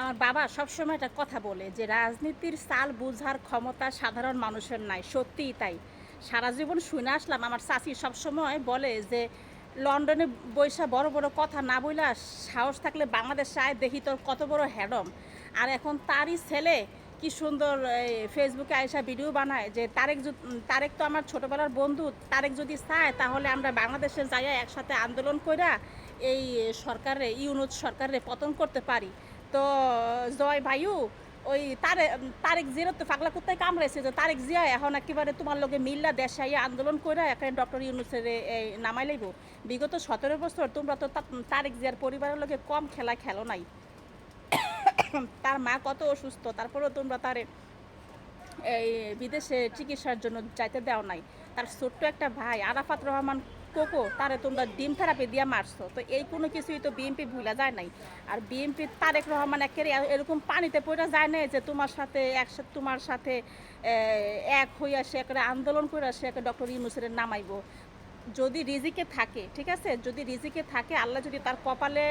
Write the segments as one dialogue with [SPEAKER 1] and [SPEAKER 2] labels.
[SPEAKER 1] আমার বাবা সবসময় একটা কথা বলে যে, রাজনীতির সাল বোঝার ক্ষমতা সাধারণ মানুষের নাই। সত্যিই তাই। সারা জীবন শুনে আসলাম, আমার চাচি সবসময় বলে যে, লন্ডনে বৈশা বড় বড় কথা না বইলা সাহস থাকলে বাংলাদেশ আয়, দেখি তোর কত বড় হ্যাডম। আর এখন তারই ছেলে কি সুন্দর ফেসবুকে আয়সা ভিডিও বানায় যে, তারেক তারেক তো আমার ছোটবেলার বন্ধু, তারেক যদি চায় তাহলে আমরা বাংলাদেশে যাইয়া একসাথে আন্দোলন কইরা এই সরকারে, ইউনুস সরকারে পতন করতে পারি। তো জয় ভাইউ ওই তারে তারেক জিরো তো পাগলা কোথায় কামড়াইছে যে তারেক জিয়া এখন একেবারে তোমার লগে মিল্লা দেশে আইয়া আন্দোলন করে এখানে ডক্টর ইউনুসের নামাই লাইব। বিগত সতেরো বছর তোমরা তো তারেক জিয়ার পরিবারের লগে কম খেলা খেলো নাই। তার মা কত অসুস্থ, তারপরেও তোমরা তারে এই বিদেশে চিকিৎসার জন্য যাইতে দেওয়া নাই। তার ছোট্ট একটা ভাই আরাফাত রহমান কোকো, তারে তোমরা ডিম থেরাপি দিয়ে মারছো। তো এই কোনো কিছুই তো বিএনপি ভুলা যায় নাই। আর বিএনপি তারেক রহমান একেবারে এরকম পানিতে পড়ে যায় না যে তোমার সাথে একসাথে তোমার সাথে এক হইয়া সে একটা আন্দোলন করে সে একটা ডক্টর ইউনুসের নামাইবো। যদি রিজিকে থাকে, ঠিক আছে? যদি রিজিকে থাকে, আল্লাহ যদি তার কপালে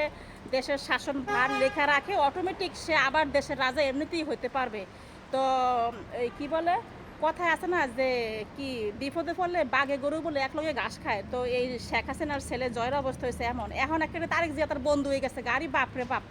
[SPEAKER 1] দেশের শাসন ভার লেখা রাখে অটোমেটিক সে আবার দেশের রাজা এমনিতেই হইতে পারবে। তো, এই কি বলে? কথায় আছে না যে কি, বিপদে পড়লে বাঘে গরু বলে এক লগে ঘাস খায়। তো এই শেখ হাসিনার ছেলে জয়ের অবস্থা হয়েছে এমন। এখন একটা তারিখ যে তার বন্ধু হয়ে গেছে। গাড়ি বাপরে বাপ।